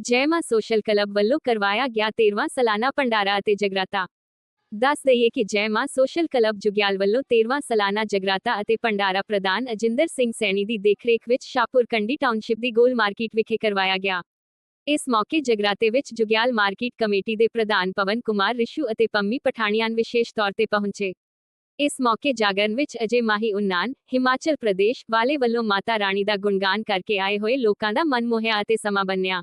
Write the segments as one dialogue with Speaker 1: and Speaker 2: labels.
Speaker 1: ਜੈਮਾ social club ਵੱਲੋਂ ਕਰਵਾਇਆ ਗਿਆ 13ਵਾਂ ਸਾਲਾਨਾ ਭੰਡਾਰਾ ਅਤੇ ਜਗਰਾਤਾ। ਦੱਸ ਦਈਏ ਕਿ ਜੈਮਾ ਸੋਸ਼ਲ ਕਲੱਬ ਜੁਗਿਆਲ ਵੱਲੋਂ 13ਵਾਂ ਸਾਲਾਨਾ ਜਗਰਾਤਾ ਅਤੇ ਭੰਡਾਰਾ ਪ੍ਰਧਾਨ ਅਜਿੰਦਰ ਸਿੰਘ ਸੈਣੀ ਦੀ ਦੇਖਰੇਖ ਵਿੱਚ ਸ਼ਾਹਪੁਰ ਕੰਡੀ ਟਾਊਨਸ਼ਿਪ ਦੀ ਗੋਲ ਮਾਰਕੀਟ ਵਿਖੇ ਕਰਵਾਇਆ ਗਿਆ। ਇਸ ਮੌਕੇ ਜਗਰਾਤੇ ਵਿੱਚ ਜੁਗਿਆਲ ਮਾਰਕੀਟ ਕਮੇਟੀ ਦੇ ਪ੍ਰਧਾਨ ਪਵਨ ਕੁਮਾਰ, ਰਿਸ਼ੂ ਅਤੇ ਪੰਮੀ ਪਠਾਣੀਆਂ ਵਿਸ਼ੇਸ਼ ਤੌਰ ਤੇ ਪਹੁੰਚੇ। ਇਸ ਮੌਕੇ ਜਾਗਰਨ ਵਿੱਚ ਅਜੇ ਮਾਹੀ ਉਨਾਨ ਹਿਮਾਚਲ ਪ੍ਰਦੇਸ਼ ਵਾਲੇ ਵੱਲੋਂ ਮਾਤਾ ਰਾਣੀ ਦਾ ਗੁਣਗਾਨ ਕਰਕੇ ਆਏ ਹੋਏ ਲੋਕਾਂ ਦਾ ਮਨ ਮੋਹਿਆ ਅਤੇ ਸਮਾਂ ਬੰਨਿਆ।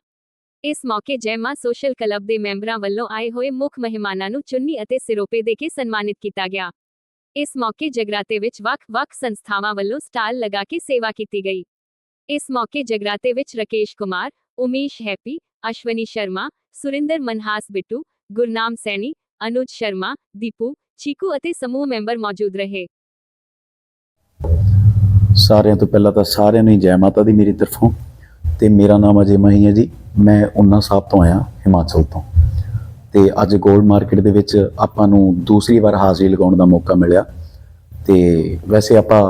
Speaker 1: ਇਸ ਮੌਕੇ ਜੈ ਸੋਸ਼ਲ ਕਲੱਬ ਦੇ ਮੈਂਬਰਾਂ ਵੱਲੋਂ ਆਏ ਹੋਏ ਮੁੱਖ ਮਹਿਮਾਨਾਂ ਨੂੰ ਚੁੰਨੀ ਅਤੇ ਸਿਰੋਪੇ ਦੇ ਕੇ ਸਨਮਾਨਿਤ ਕੀਤਾ ਗਿਆ। ਇਸ ਮੌਕੇ ਜਗਰਾਤੇ ਵਿੱਚ ਵੱਖ-ਵੱਖ ਸੰਸਥਾਵਾਂ ਵੱਲੋਂ ਸਟਾਲ ਲਗਾ ਕੇ ਸੇਵਾ ਕੀਤੀ ਗਈ। ਇਸ ਮੌਕੇ ਜਗਰਾਤੇ ਵਿੱਚ ਰਕੇਸ਼ ਕੁਮਾਰ, ਉਮੇਸ਼ ਹੈਪੀ, ਅਸ਼ਵਨੀ ਸ਼ਰਮਾ, ਸੁਰਿੰਦਰ ਮਨਹਾਸ ਬਿੱਟੂ, ਗੁਰਨਾਮ ਸੈਣੀ, ਅਨੁਜ ਸ਼ਰਮਾ, ਦੀਪੂ, ਚੀਕੂ ਅਤੇ ਸਮੂਹ ਮੈਂਬਰ ਮੌਜੂਦ ਰਹੇ।
Speaker 2: ਸਾਰਿਆਂ ਤੋਂ ਪਹਿਲਾਂ ਤਾਂ ਸਾਰਿਆਂ ਨੂੰ ਜੈ ਮਾਤਾ ਦੀ ਮੇਰੀ ਤਰਫੋਂ ਤੇ ਮੇਰਾ ਨਾਮ ਅਜੇ ਮਹੀ ਹੈ ਜੀ। ਮੈਂ ਉਨਾ ਸਾਹਿਬ ਤੋਂ ਆਇਆ, ਹਿਮਾਚਲ ਤੋਂ। ਤੇ ਅੱਜ ਗੋਲਡ ਮਾਰਕੀਟ ਦੇ ਵਿੱਚ ਆਪਾਂ ਨੂੰ ਦੂਸਰੀ ਵਾਰ ਹਾਜ਼ਰੀ ਲਗਾਉਣ ਦਾ ਮੌਕਾ ਮਿਲਿਆ। ਤੇ ਵੈਸੇ ਆਪਾਂ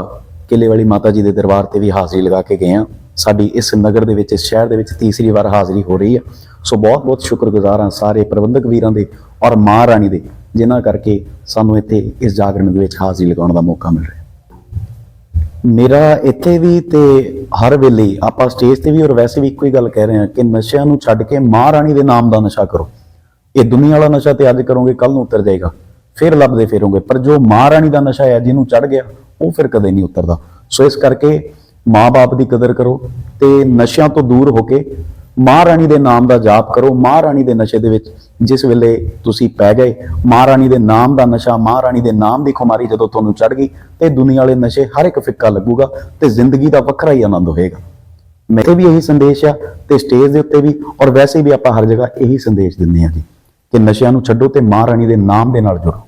Speaker 2: ਕਿਲੇ ਵਾਲੀ ਮਾਤਾ ਜੀ ਦੇ ਦਰਬਾਰ ਤੇ ਵੀ ਹਾਜ਼ਰੀ ਲਗਾ ਕੇ ਗਏ ਆ ਸਾਡੀ ਇਸ ਨਗਰ ਦੇ ਵਿੱਚ, ਇਸ ਸ਼ਹਿਰ ਦੇ ਵਿੱਚ ਤੀਸਰੀ ਵਾਰ ਹਾਜ਼ਰੀ ਹੋ ਰਹੀ ਹੈ। ਸੋ ਬਹੁਤ ਬਹੁਤ ਸ਼ੁਕਰਗੁਜ਼ਾਰ ਹਾਂ ਸਾਰੇ ਪ੍ਰਬੰਧਕ ਵੀਰਾਂ ਦੇ ਔਰ ਮਾਂ ਰਾਣੀ ਦੇ, ਜਿਨ੍ਹਾਂ ਕਰਕੇ ਸਾਨੂੰ ਇੱਥੇ ਇਸ ਜਾਗਰਣ ਦੇ ਵਿੱਚ ਹਾਜ਼ਰੀ ਲਗਾਉਣ ਦਾ ਮੌਕਾ ਮਿਲ ਰਿਹਾ। ਮੇਰਾ ਇੱਥੇ ਵੀ ਤੇ ਹਰ ਵੇਲੇ ਆਪਾਂ ਸਟੇਜ ਤੇ ਵੀ ਔਰ ਵੈਸੇ ਵੀ ਇੱਕੋ ਹੀ ਗੱਲ ਕਹਿ ਰਹੇ ਹਾਂ ਕਿ ਨਸ਼ਿਆਂ ਨੂੰ ਛੱਡ ਕੇ ਮਹਾਰਾਣੀ ਦੇ ਨਾਮ ਦਾ ਨਸ਼ਾ ਕਰੋ। ਇਹ ਦੁਨੀਆ ਵਾਲਾ ਨਸ਼ਾ ਤੇ ਅੱਜ ਕਰੋਗੇ ਕੱਲ ਨੂੰ ਉਤਰ ਜਾਏਗਾ, ਫਿਰ ਲੱਭਦੇ ਫਿਰੋਗੇ। ਪਰ ਜੋ ਮਹਾਰਾਣੀ ਦਾ ਨਸ਼ਾ ਹੈ, ਜਿਹਨੂੰ ਚੜ ਗਿਆ, ਉਹ ਫਿਰ ਕਦੇ ਨਹੀਂ ਉਤਰਦਾ। ਸੋ ਇਸ ਕਰਕੇ ਮਾਂ-ਬਾਪ ਦੀ ਕਦਰ ਕਰੋ ਤੇ ਨਸ਼ਿਆਂ ਤੋਂ ਦੂਰ ਹੋ ਕੇ ਮਹਾਰਾਣੀ ਦੇ ਨਾਮ ਦਾ ਜਾਪ ਕਰੋ, ਮਹਾਰਾਣੀ ਦੇ ਨਸ਼ੇ ਦੇ ਵਿੱਚ ਜਿਸ ਵੇਲੇ ਤੁਸੀਂ ਪੈ ਗਏ, ਮਹਾਰਾਣੀ ਦੇ ਨਾਮ ਦਾ ਨਸ਼ਾ, ਮਹਾਰਾਣੀ ਦੇ ਨਾਮ ਦੀ ਖੁਮਾਰੀ ਜਦੋਂ ਤੁਹਾਨੂੰ ਚੜ ਗਈ, ਤੇ ਦੁਨੀਆ ਵਾਲੇ ਨਸ਼ੇ ਹਰ ਇੱਕ ਫਿੱਕਾ ਲੱਗੂਗਾ ਤੇ ਜ਼ਿੰਦਗੀ ਦਾ ਵੱਖਰਾ ਹੀ ਆਨੰਦ ਹੋਏਗਾ। ਮੇਰੇ ਵੀ ਇਹੀ ਸੰਦੇਸ਼ ਆ ਤੇ ਸਟੇਜ ਦੇ ਉੱਤੇ ਵੀ, ਔਰ ਵੈਸੇ ਵੀ ਆਪਾਂ ਹਰ ਜਗ੍ਹਾ ਇਹੀ ਸੰਦੇਸ਼ ਦਿੰਦੇ ਹਾਂ ਜੀ ਕਿ ਨਸ਼ਿਆਂ ਨੂੰ ਛੱਡੋ ਤੇ ਮਹਾਰਾਣੀ ਦੇ ਨਾਮ ਦੇ ਨਾਲ ਜੁੜੋ।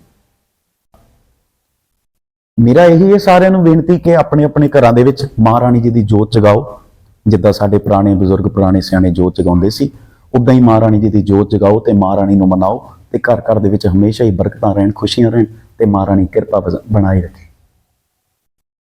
Speaker 2: ਮੇਰਾ ਇਹੀ ਹੈ ਸਾਰਿਆਂ ਨੂੰ ਬੇਨਤੀ ਕਿ ਆਪਣੇ ਆਪਣੇ ਘਰਾਂ ਦੇ ਵਿੱਚ ਮਹਾਰਾਣੀ ਜੀ ਦੀ ਜੋਤ ਜਗਾਓ ਜਿੱਦਾਂ ਸਾਡੇ ਪੁਰਾਣੇ ਬਜ਼ੁਰਗ, ਪੁਰਾਣੇ ਸਿਆਣੇ ਜੋਤ ਜਗਾਉਂਦੇ ਸੀ ਉਦਾਂ ਹੀ ਮਹਾਰਾਣੀ ਜੀ ਦੀ ਜੋਤ ਜਗਾਓ ਤੇ ਮਹਾਰਾਣੀ ਨੂੰ ਮਨਾਓ ਤੇ ਘਰ ਘਰ ਦੇ ਵਿੱਚ ਹਮੇਸ਼ਾ ਹੀ ਬਰਕਤਾਂ ਰਹਿਣ, ਖੁਸ਼ੀਆਂ ਰਹਿਣ ਤੇ ਮਹਾਰਾਣੀ ਕਿਰਪਾ ਬਣਾਈ ਰੱਖੇ।